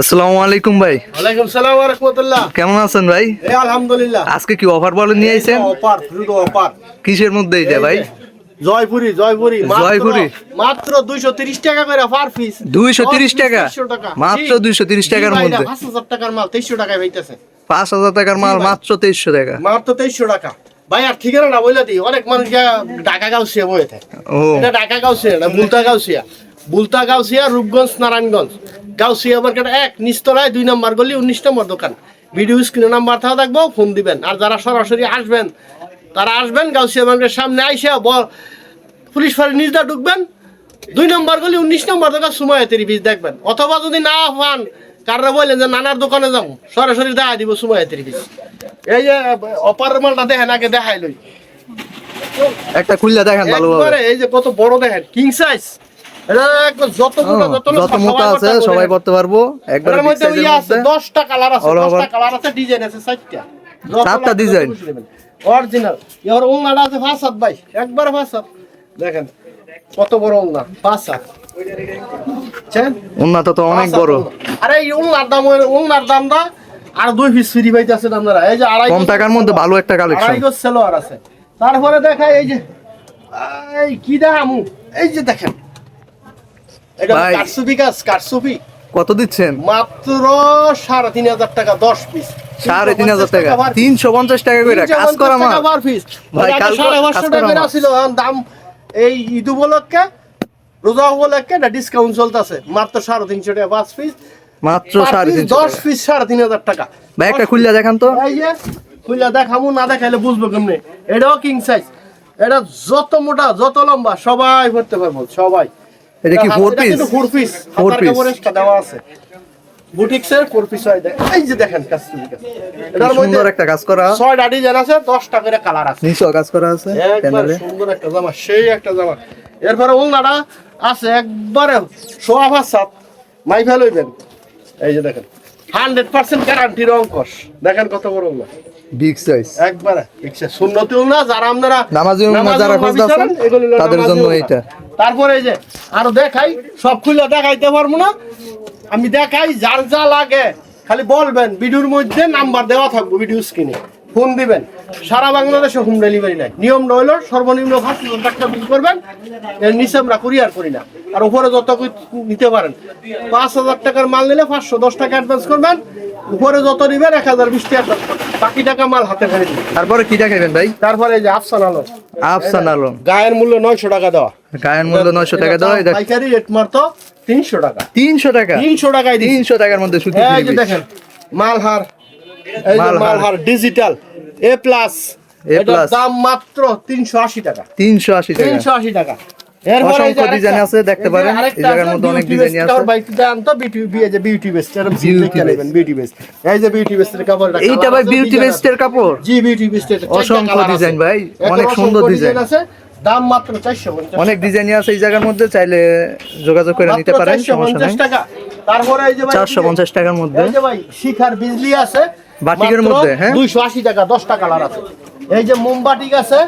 আসসালামু আলাইকুম ভাই। ওয়ালাইকুম সালাম ওয়া রাহমাতুল্লাহ। কেমন আছেন ভাই? এই আলহামদুলিল্লাহ। আজকে কি অফার বলে নিয়ে আইছেন? অপার ফ্রুট অপার কিসের মধ্যে এটা ভাই? জয়পুরি জয়পুরি। জয়পুরি। মাত্র 230 টাকা করে পার পিস 230 টাকা? মাত্র 230 টাকার মধ্যে। 5000 টাকার মাল 2300 টাকায় পাইতেছে পাঁচ হাজার টাকার মাল মাত্র তেইশশো টাকা। মাত্র 2300 টাকা। ভাই আর ঠিকানা না বলে দিই। অনেক মানুষ ঢাকা গাউসিয়া বয়ে থাকে। ও। এটা ঢাকা গাউসিয়া না বুলতা গাউসিয়া বুলতা গাউসিয়া রূপগঞ্জ নারায়ণগঞ্জ। গাউসিয়া মার্কেট এক নিচতলায় দুই নম্বর গলি উনিশ নম্বর দোকান। ভিডিও স্ক্রিনে নাম্বার থাকা থাকব ফোন দিবেন। আর যারা সরাসরি আসবেন তারা আসবেন গাউসিয়া মার্কেটের সামনে আইসে পুলিশ ফাঁড়ি নিজদা ঢুকবেন। দুই নম্বর গলি উনিশ নম্বর দোকান সুমায় তেরি পিস দেখবেন। অথবা যদি না পান কারণে বললেন যে নানার দোকানে যাব সরাসরি দেখা দিব সুমায় তেরি পিস এই যে অপারের মালটা দেখেন আগে দেখাই লই। একটা খুললে দেখেন একবারে এই যে কত বড় দেখেন কিং সাইজ যত মোটা আছে সবাই পড়তে পারব। একবার ইয়ে আছে 10টা কালার আছে All over. 10টা কালার আছে ডিজাইন আছে 4টা চারটা design? অরিজিনাল আছে ভাই একবার দেখেন কত বড় উন্নত তো অনেক বড়। আরে এই ওলনার দাম ওলনার দামটা আর দুই পিস ফ্রি পাইতেছেন আপনারা। এই যে আড়াই কম টাকার মধ্যে ভালো একটা কালেকশন আড়াই গজ সেলোয়ার আছে। তারপরে দেখাই এই যে এই কি দেখামু? এই যে দেখেন এটা কত দিচ্ছেন? মাত্র সাড়ে তিন হাজার টাকা দশ পিস। সাড়ে তিন হাজার টাকা তিনশো পঞ্চাশ টাকা করে কাজ করা মাল। পিস ভাই, কাজ সাড়ে পাঁচশো টাকা ছিল দাম এই ঈদ উপলক্ষে রোজা উপলক্ষে ডিসকাউন্ট চলতেছে। মাত্র সাড়ে তিনশো টাকা পাঁচ পিস মাত্র সাড়ে দশ পিস সাড়ে তিন হাজার টাকা। ভাই একটা খুললে দেখান তো। এই যে খুলে দেখামু না দেখাইলে বুঝব কেমনে। এটাও কিং সাইজ এটা যত মোটা যত লম্বা সবাই ভরতে পারব সবাই। এটা কি four piece four piece four piece দেওয়া আছে। বুটিক্সের ফোর পিস হয়। এই যে দেখেন কাস্টমার এটার মধ্যে একটা কাজ করা। ছয়টা ডিজাইন আছে দশটা করে কালার আছে। নিচেও কাজ করা আছে একবার সুন্দর একটা জামা সেই একটা জামা। এরপরে ওলনাটা আছে একবারে সোয়া ফাঁসাত মাই ফেল এই যে দেখেন। হান্ড্রেড পার্সেন্ট গ্যারান্টির অঙ্কশ। দেখেন কত বড় ওলনা বিগ সাইজ একবারে। যারা আপনারা নামাজি যারা তাদের জন্য। তারপরে যে আরও দেখাই, সব খুলে দেখাইতে পারব না। আমি দেখাই যার যা লাগে, খালি বলবেন, ভিডিওর মধ্যে নাম্বার দেওয়া থাকব ভিডিও স্ক্রিনে ফোন দিবেন। সারা বাংলাদেশে হোম ডেলিভারি নাই। নিয়ম রইল সর্বনিম্ন পাঁচ হাজার বিল করবেন, এর নিচে আমরা কুরিয়ার করি না। আর উপরে যত নিতে পারেন। পাঁচ হাজার টাকার মাল নিলে পাঁচশো দশ টাকা অ্যাডভান্স করবেন। উপরে যত নিবেন এক হাজার বিশ টাকা। বাকি টাকা মাল হাতে ফেলে দিবেন তারপরে কি দেখাবেন ভাই? তারপরে এই যে আফসান আলম। আফসান আলম। গায়ের মূল্য নয়শো টাকা দেওয়া। গায়ের মূল্য নয়শো টাকা দেওয়া পাইকারি রেট মারতো তিনশো টাকা। তিনশো টাকা? তিনশো টাকায় তিনশো টাকার মধ্যে piece। দেখেন মালহার এই যে মালহার। ডিজিটাল এ প্লাস এটার। দাম মাত্র তিনশো আশি টাকা। তিনশো আশি টাকা। তিনশো আশি টাকা। অসংখ্য ডিজাইন আছে, দেখতে এই পারেন। এই জায়গার মধ্যে অনেক beauty আছে। বাইকটা দেন বিউটি যে বিউটি বেস্ট এরকম Beauty নেবেন বিউটি বেস্ট এই যে বিউটি বেস্টের কাপড় এইটা ভাই বিউটি বেস্টের কাপড়। জি বিউটি বেস্টের অসংখ্য design ভাই, অনেক সুন্দর design। আছে দাম মাত্র অনেক ডিজাইনই আছে এই জায়গার মধ্যে চাইলে যোগাযোগ করে নিতে পারেন সমস্যা নেই। টাকা। তারপরে এই যে ভাই চারশো পঞ্চাশ টাকার মধ্যে। এই যে ভাই শিখার বিজলি আছে বাটিকের মধ্যে, হ্যাঁ? 280 টাকা 10টা কালার আছে। এই যে মোমবাটিক আছে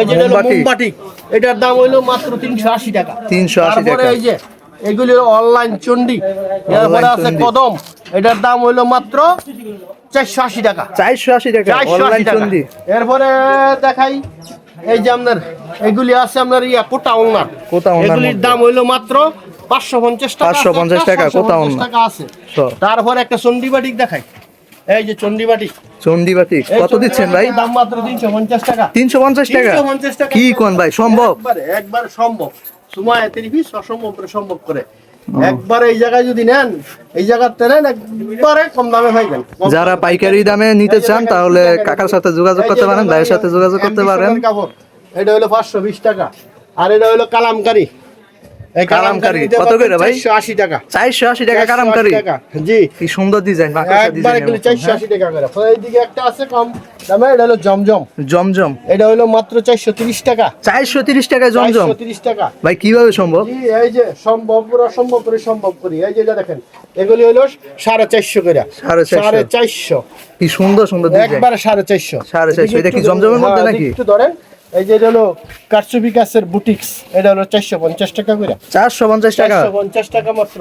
এই যে মোমবাটিক। এটার দাম হইল মাত্র 380 টাকা 380 তারপরে টাকা। এই যে এগুলি অনলাইন চন্ডি এরপরে আছে কদম এটার দাম হইল মাত্র 480 টাকা চারশো আশি টাকা 480 অনলাইন টাকা। এরপরে দেখাই এই যে আপনার এগুলি আছে আপনার ইয়া কোটা ওনার কোটা ওড়নার এগুলির দাম হইল মাত্র 550 টাকা 550 টাকা, কোটা ওড়না। টাকা আছে। তারপরে একটা চন্ডিবাটিক দেখাই এই যে চন্ডিবাটিক চন্ডি বাটিক এই কত দিচ্ছেন ভাই? দাম মাত্র 350 টাকা। তিনশো পঞ্চাশ টাকা? 350 টাকা। কি কোন ভাই সম্ভব? একবারে একবার সম্ভব। সময় অসম্ভব সম্ভব করে। একবারে এই জায়গায় যদি নেন এই জায়গাতে নেন একবারে কম দামে পাইবেন যারা পাইকারি দামে নিতে চান তাহলে কাকার সাথে যোগাযোগ করতে পারেন ভাইয়ের সাথে যোগাযোগ করতে পারেন। এটা হলো পাঁচশো বিশ টাকা। আর এটা হলো কালামকারি। এই কত করে ভাই? চারশো আশি টাকা। চারশো আশি টাকা কারামকারি। জি। কি সুন্দর ডিজাইন একবার এগুলো চারশো আশি টাকা করে। এইদিকে একটা আছে কম দামে এটা হলো জমজম। জমজম। এটা হলো মাত্র চারশো তিরিশ টাকা। চারশো তিরিশ টাকা জমজম। চারশো তিরিশ টাকা। ভাই কীভাবে সম্ভব? জি, এই যে সম্ভব পুরো সম্ভব করে সম্ভব করি। এই যে দেখেন এগুলি হলো সাড়ে চারশো করে। সাড়ে চারশো। কি সুন্দর সুন্দর ডিজাইন একবারে সাড়ে চারশো। সাড়ে চারশো। এটা কি জমজমের মধ্যে হ্যাঁ, নাকি? একটু ধরেন। এই যে এটা হলো কারচুপি কাছের বুটিক্স এটা হলো চারশো পঞ্চাশ টাকা করে। চারশো পঞ্চাশ টাকা? পঞ্চাশ টাকা মাত্র।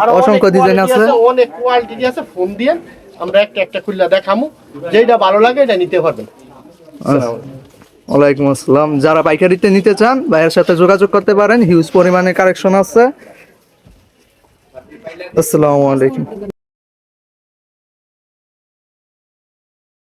আর অসংখ্য design আছে। অনেক কোয়ালিটি আছে। ফোন দিয়ে আমরা একটা একটা খুললা দেখামু। যেটা ভালো লাগে এটা নিতে পারবেন। ওয়ালাইকুম আসসালাম। যারা পাইকারিতে নিতে চান ভাইয়ের সাথে যোগাযোগ করতে পারেন। হিউজ পরিমাণে কালেকশন আছে। আসসালামু আলাইকুম।